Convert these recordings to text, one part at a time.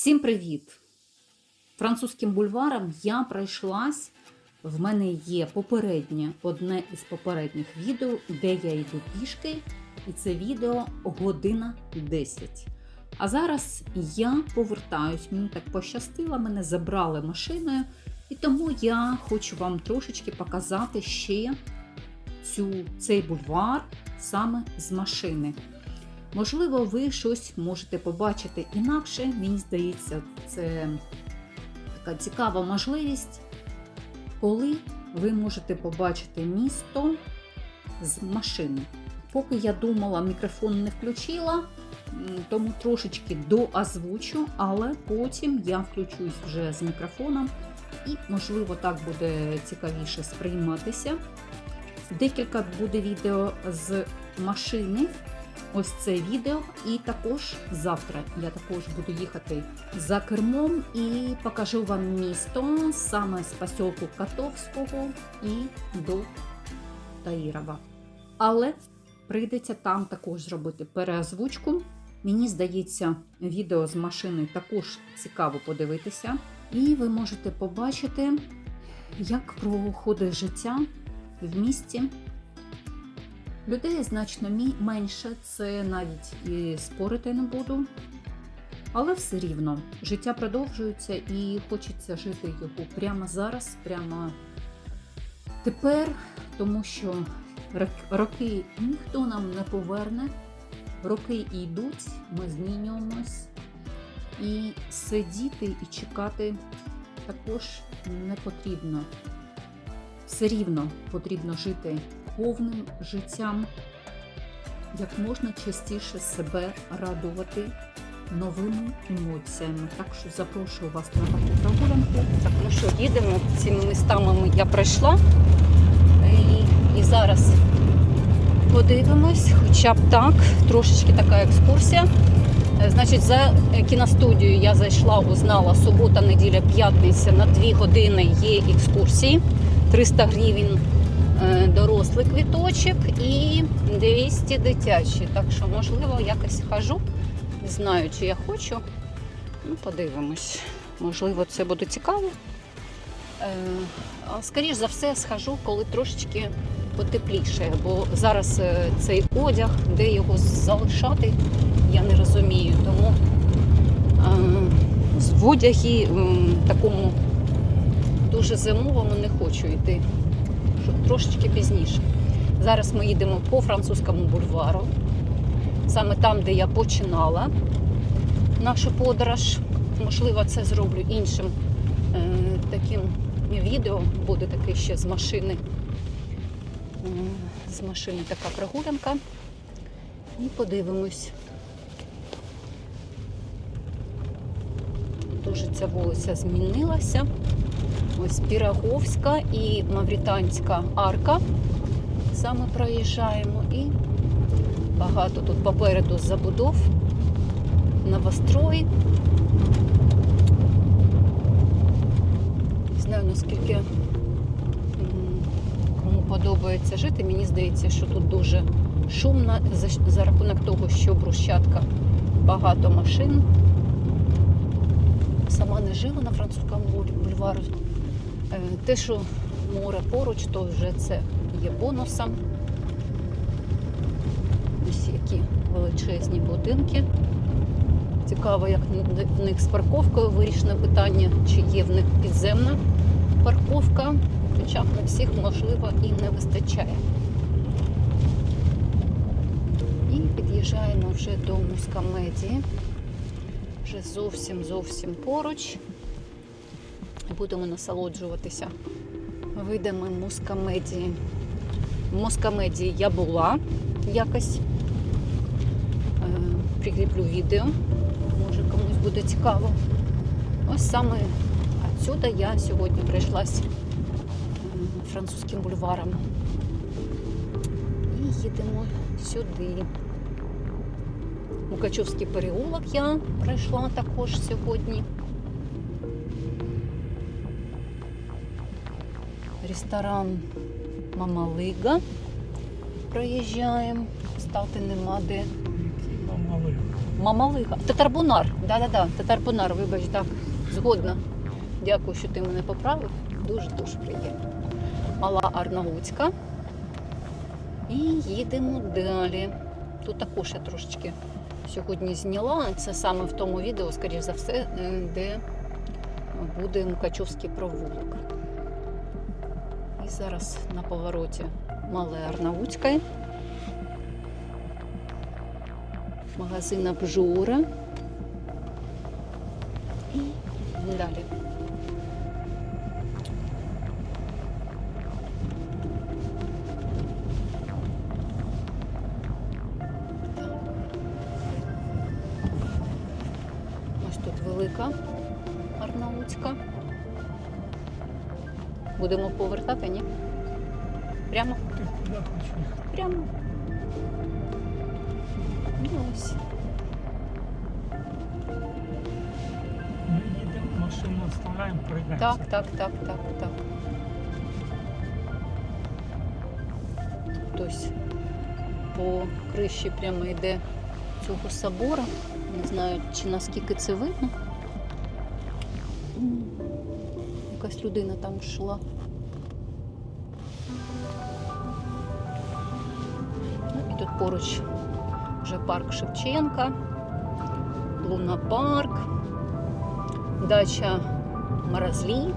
Всім привіт! Французьким бульваром я пройшлась. В мене є попереднє одне із попередніх відео, де я йду пішки, і це відео година 10. А зараз я повертаюсь, мені так пощастило, мене забрали машиною, і тому я хочу вам трошечки показати ще цю, цей бульвар саме з машини. Можливо, ви щось можете побачити інакше. Мені здається, це така цікава можливість, коли ви можете побачити місто з машини. Поки я думала, мікрофон не включила, тому трошечки доозвучу, але потім я включусь вже з мікрофоном, і, можливо, так буде цікавіше сприйматися. Декілька буде відео з машини. Ось це відео, і також завтра я також буду їхати за кермом і покажу вам місто саме з посілку Котовського і до Таїрова. Але прийдеться там також зробити переозвучку. Мені здається, відео з машини також цікаво подивитися, і ви можете побачити, як проходить життя в місті. Людей значно менше, це навіть і спорити не буду. Але все рівно життя продовжується і хочеться жити його прямо зараз, прямо тепер, тому що роки ніхто нам не поверне, роки йдуть, ми змінюємось. І сидіти і чекати також не потрібно. Все рівно потрібно жити повним життям, як можна частіше себе радувати новими емоціями. Так що запрошую вас на таку прогулянку. Так, ну що, їдемо цими містами я пройшла. І, і зараз подивимось, хоча б так, трошечки така екскурсія. Е, Значить, за кіностудію я зайшла, узнала субота, неділя, п'ятниця на 2 години є екскурсії. 300 гривень е, дорослий квіточок і 200 дитячий. Так що, можливо, якось хожу. Не знаю, чи я хочу. Ну, подивимось. Можливо, це буде цікаво. Е, а скоріш за все, схожу, коли трошечки потепліше, бо зараз е, цей одяг, де його залишати, я не розумію. Тому е, в одягі такому дуже зимовому не хочу йти, трошечки пізніше. Зараз ми їдемо по французькому бульвару, саме там, де я починала нашу подорож. Можливо, це зроблю іншим е, таким відео. Буде таке ще з машини. М, З машини така прогулянка. І подивимось. Дуже ця вулиця змінилася. Ось Піраговська і Мавританська арка. Саме проїжджаємо і багато тут попереду забудов, новострої. Не знаю наскільки кому подобається жити. Мені здається, що тут дуже шумно за, рахунок того, що брусчатка багато машин. Сама не жила на французькому буль- бульварі. Е, Те, що море поруч, то вже це є бонусом. Ось які величезні будинки. Цікаво, як в них з парковкою вирішено питання, чи є в них підземна парковка, хоча на всіх, можливо, і не вистачає. І під'їжджаємо вже до Мускамедії. Вже зовсім зовсім поруч. Будемо насолоджуватися видами мускамедії. В мускамедії я була якось. Е, Прикріплю відео. Може комусь буде цікаво. Ось саме отсюда я сьогодні прийшлась е, французьким бульваром. І їдемо сюди. Мукачовський переулок я пройшла також сьогодні. Ресторан Мамалига проїжджаємо. Стати нема де. Мали. Мамалига. Татарбунар. Да-да-да, татарбунар, вибач, так. Згодна. Дякую, що ти мене поправив. Дуже-дуже приємно. Мала Арнаутська. І їдемо далі. Тут також я трошечки сьогодні зняла. Це саме в тому відео, скоріш за все, е, де буде Мукачовський провулок. Зараз на повороті Мале Арнаутське. Магазин Обжора. І далі. Ось тут велика Арнаутська. Будемо повертати, ні? Ось. Ми їдемо, машину оставляємо, прийдемо. Так, так, так, так, так. Тут ось по криші прямо йде цього собору. Не знаю, чи наскільки це видно. Якась людина там йшла. поруч вже парк Шевченка, Луна-парк, дача Маразлі,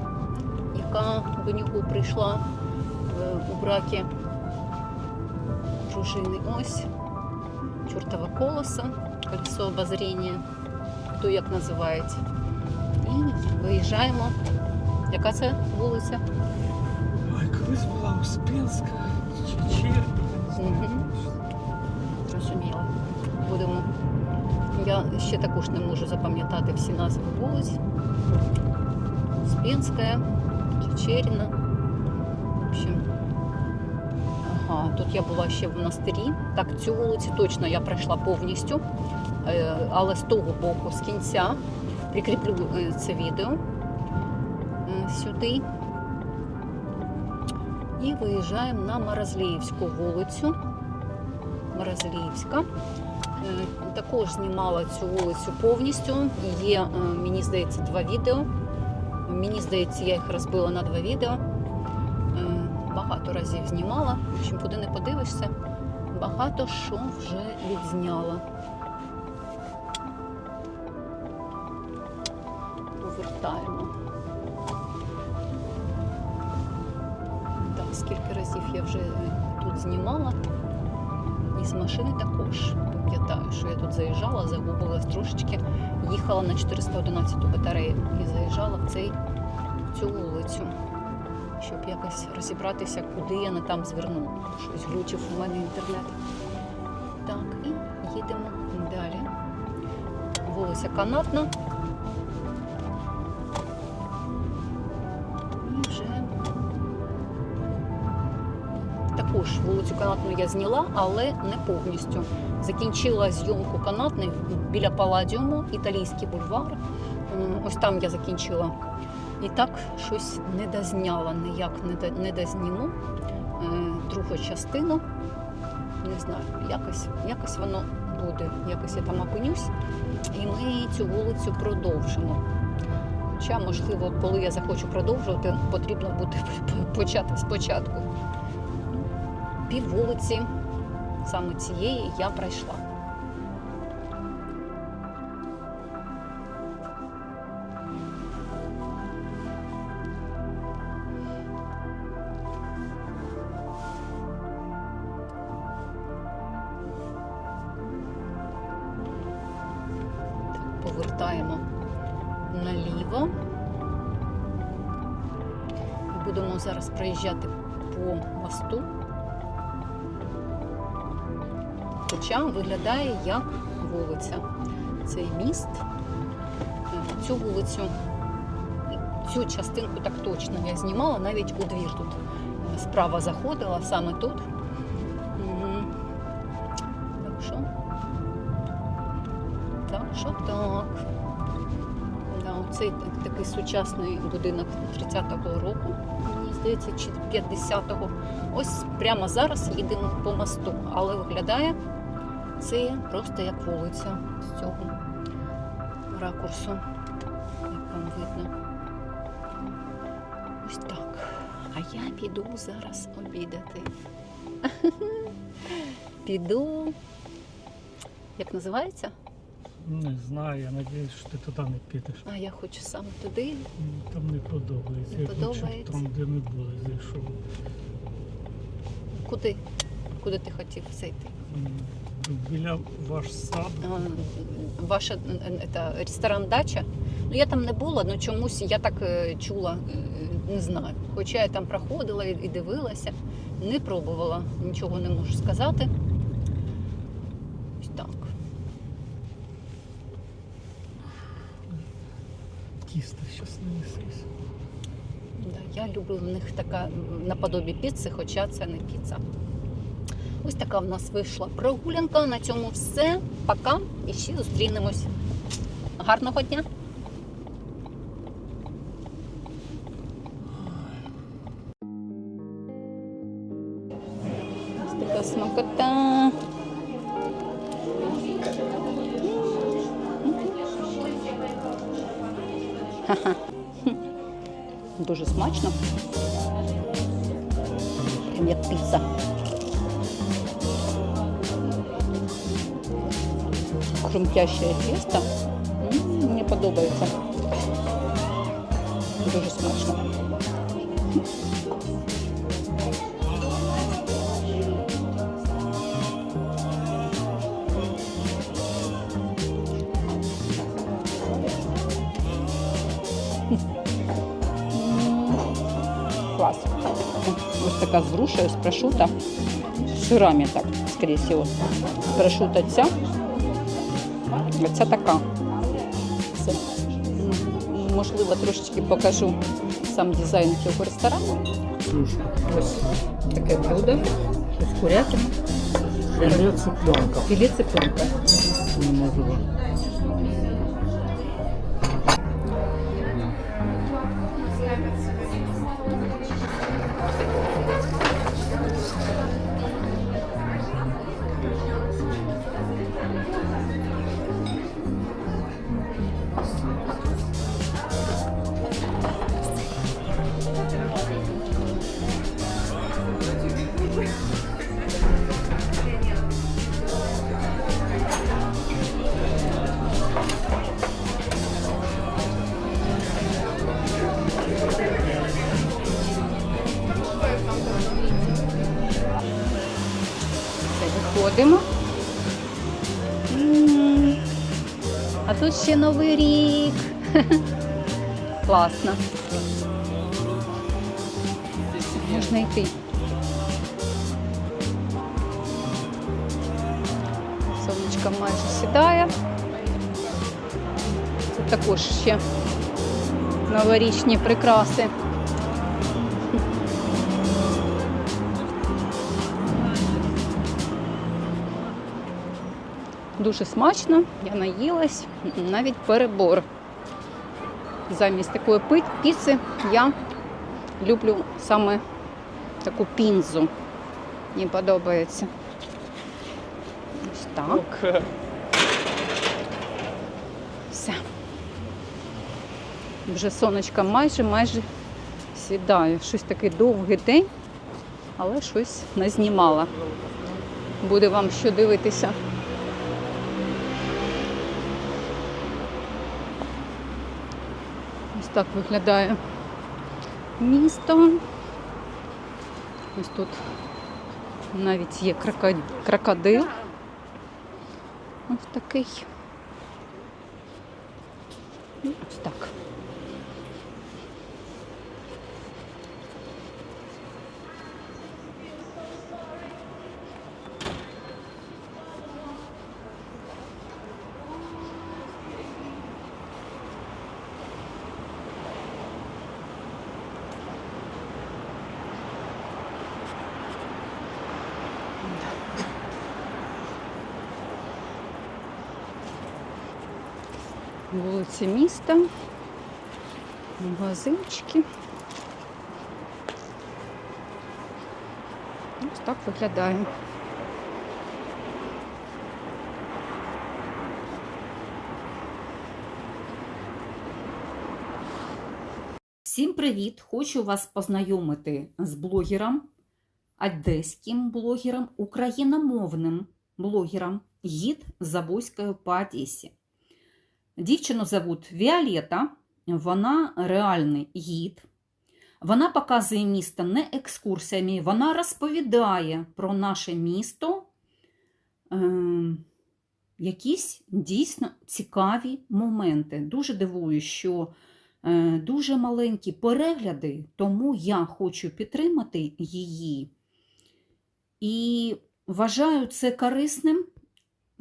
яка до нього прийшла е, у бракі дружини. Ось чортова колоса, колесо обозріння, хто як називається. І виїжджаємо. Яка це вулиця? Ой, колись була Успенська, Чечерня. Мгм. Зрозуміло. Будемо. Я ще також не можу запам'ятати всі назви вулиць. Спінська, Чечеріна. В общем. Ага, тут я була ще в монастирі. Так, цю вулицю точно я пройшла повністю. Е, Але з того боку, з кінця, прикріплю е, це відео е, сюди. І виїжджаємо на Маразліївську вулицю. Маразліївська. Е, Також знімала цю вулицю повністю. Є, е, мені здається, два відео. Мені здається, я їх розбила на два відео. Е, Багато разів знімала. В общем, куди не подивишся, багато що вже відзняла. Машини також пам'ятаю, що я тут заїжджала, загубилась трошечки, їхала на 411 батарею і заїжджала в цей, цю вулицю, щоб якось розібратися, куди я не там звернула. Щось глючив у мене інтернет. Так, і їдемо далі. Вулиця Канатна. Вулицю Канатну я зняла, але не повністю. Закінчила зйомку канатної біля Паладіуму, італійський бульвар. Ось там я закінчила. І так щось не дозняла, ніяк не, до- дозніму е, другу частину. Не знаю, якось, якось воно буде, якось я там опинюсь. І ми цю вулицю продовжимо. Хоча, можливо, коли я захочу продовжувати, потрібно буде почати спочатку пів вулиці саме цієї я пройшла. Повертаємо наліво. Будемо зараз проїжджати по мосту. Хоча виглядає як вулиця. Цей міст, Е, цю вулицю, цю частинку так точно я знімала, навіть у двір тут справа заходила, саме тут. Так що, так що так. Да, оцей такий сучасний будинок 30-го року, мені здається, чи 50-го. Ось прямо зараз їдемо по мосту, але виглядає Це просто як вулиця з цього ракурсу, як вам видно. Ось так. А я піду зараз обідати. Піду. Як називається? Не знаю, я надіюсь, що ти туди не підеш. А я хочу саме туди. Там не подобається. Не Я хочу подобається? там, де ми були, зайшов. Куди? Куди ти хотів зайти? Біля ваш сад. А, Ваша е, е, это, ресторан дача. Ну я там не була, але чомусь я так е, чула, е, не знаю. Хоча я там проходила і дивилася, не пробувала, нічого не можу сказати. Ось так. Тісто щас не несись. Да, я люблю в них така наподобі піци, хоча це не піца. Ось така в нас вийшла прогулянка. На цьому все. Пока і ще зустрінемось. Гарного дня! Ось така смакота. Дуже смачно. Прям як піца. Хрумтяще тісто. М, Мені подобається. Дуже смачно. М, Класс. Ось така з грушею, з прошута. З сирами так, скоріше всього. Прошута ця. Ця така. Це, можливо, трошечки покажу сам дизайн цього ресторану. Ось таке блюдо. З курятина. Філе цыпленка. Філе цыпленка. Ще Новий рік. Класно. Можна йти. Сонечко майже сідає. Це також ще новорічні прикраси. Дуже смачно, я наїлась, навіть перебор. Замість такої піци я люблю саме таку пінзу. Мені подобається. Ось так. Все. Вже сонечко майже майже сідає. Щось такий довгий день, але щось назнімала. Буде вам що дивитися. Так виглядає місто. Ось тут навіть є крокодил. Ось такий. Ось так. вулиці міста, магазинчики. Ось так виглядає. Всім привіт! Хочу вас познайомити з блогером, одеським блогером, україномовним блогером, гід Забойською по Одесі. Дівчину зовут Віолета, вона реальний гід. Вона показує місто не екскурсіями, вона розповідає про наше місто е, якісь дійсно цікаві моменти. Дуже дивую, що е, дуже маленькі перегляди, тому я хочу підтримати її. І вважаю це корисним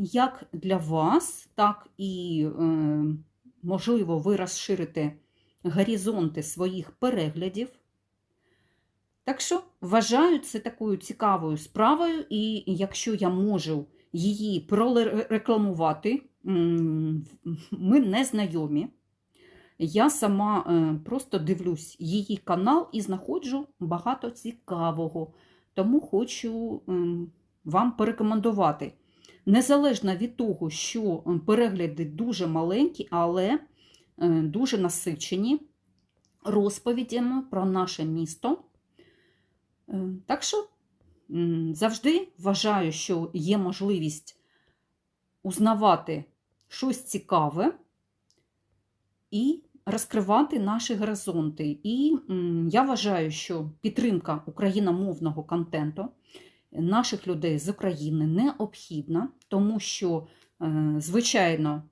як для вас, так і, е, можливо, ви розширите горизонти своїх переглядів. Так що вважаю це такою цікавою справою, і якщо я можу її прорекламувати, ми не знайомі. Я сама е, просто дивлюсь її канал і знаходжу багато цікавого. Тому хочу ем, вам порекомендувати. Незалежно від того, що ем, перегляди дуже маленькі, але е, дуже насичені розповідями про наше місто. Е, Так що завжди вважаю, що є можливість узнавати щось цікаве і розкривати наші горизонти. І я вважаю, що підтримка україномовного контенту наших людей з України необхідна, тому що, е, звичайно,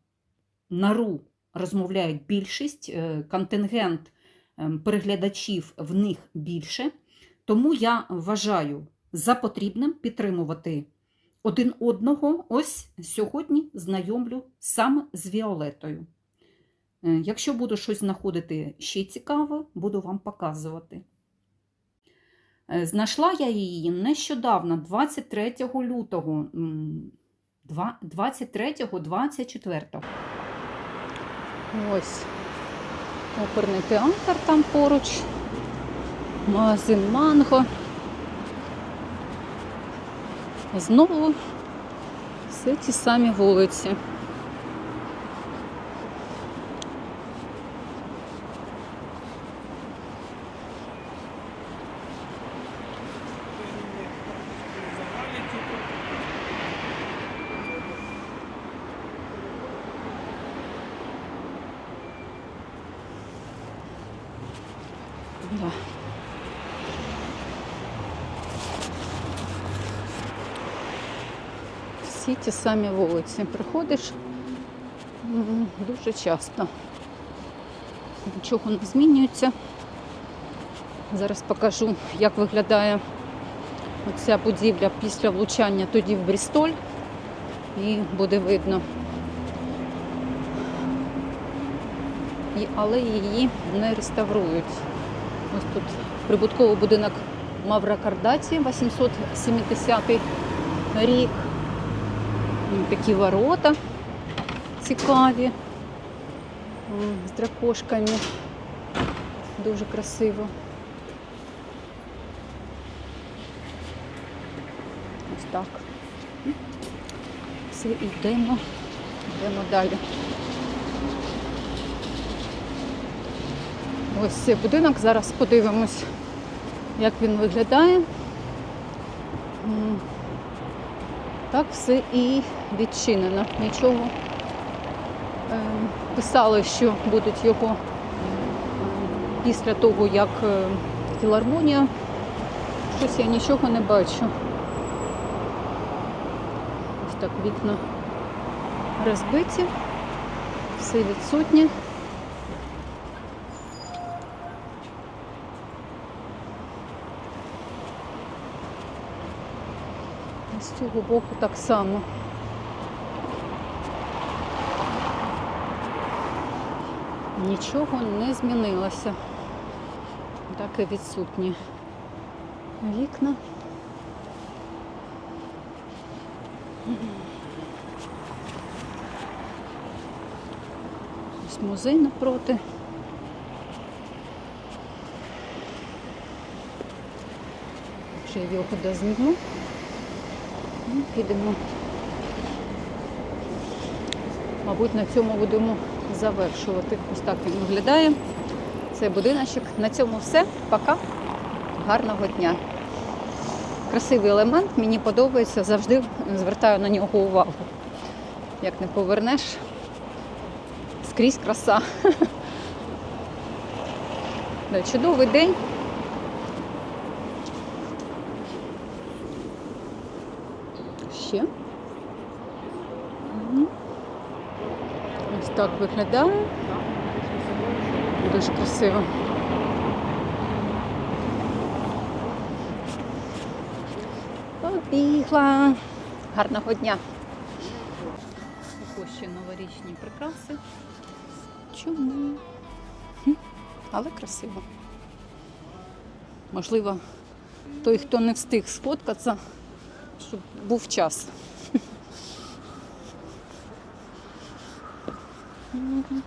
на РУ розмовляють більшість, е, контингент е, переглядачів в них більше. Тому я вважаю за потрібним підтримувати один одного. Ось сьогодні знайомлю саме з Віолетою. Якщо буду щось знаходити ще цікаве, буду вам показувати. Е, Знайшла я її нещодавно, 23 лютого, 23-24. Ось оперний театр там поруч, магазин Манго. Знову все ті самі вулиці. Да. Всі ті самі вулиці. Приходиш дуже часто. Нічого не змінюється. Зараз покажу, як виглядає оця будівля після влучання тоді в Брістоль. І буде видно. І, але її не реставрують. Ось тут прибутковий будинок Мавра Кардаці, 870 рік. Такі ворота цікаві з дракошками. Дуже красиво. Ось так. Все, йдемо, йдемо далі. Ось цей будинок, зараз подивимось, як він виглядає. Так все і відчинено. Нічого. Е, Писали, що будуть його е, після того, як е, філармонія. Щось я нічого не бачу. Ось так вікна розбиті, все відсутнє. З цього боку так само. Нічого не змінилося. Так і відсутні вікна. Ось музей напроти. Ще його дозніму. Підемо. Мабуть, на цьому будемо завершувати. Ось так він виглядає. цей будиночок. На цьому все. Пока. Гарного дня. Красивий елемент, мені подобається, завжди звертаю на нього увагу. Як не повернеш, скрізь краса. Чудовий день. Ще. Мгм. Ось так виглядає. Дуже красиво. Побігла. Гарного дня. Ще новорічні прикраси. Чому? Але красиво. Можливо, той, хто не встиг сфоткатися, щоб був час. 嗯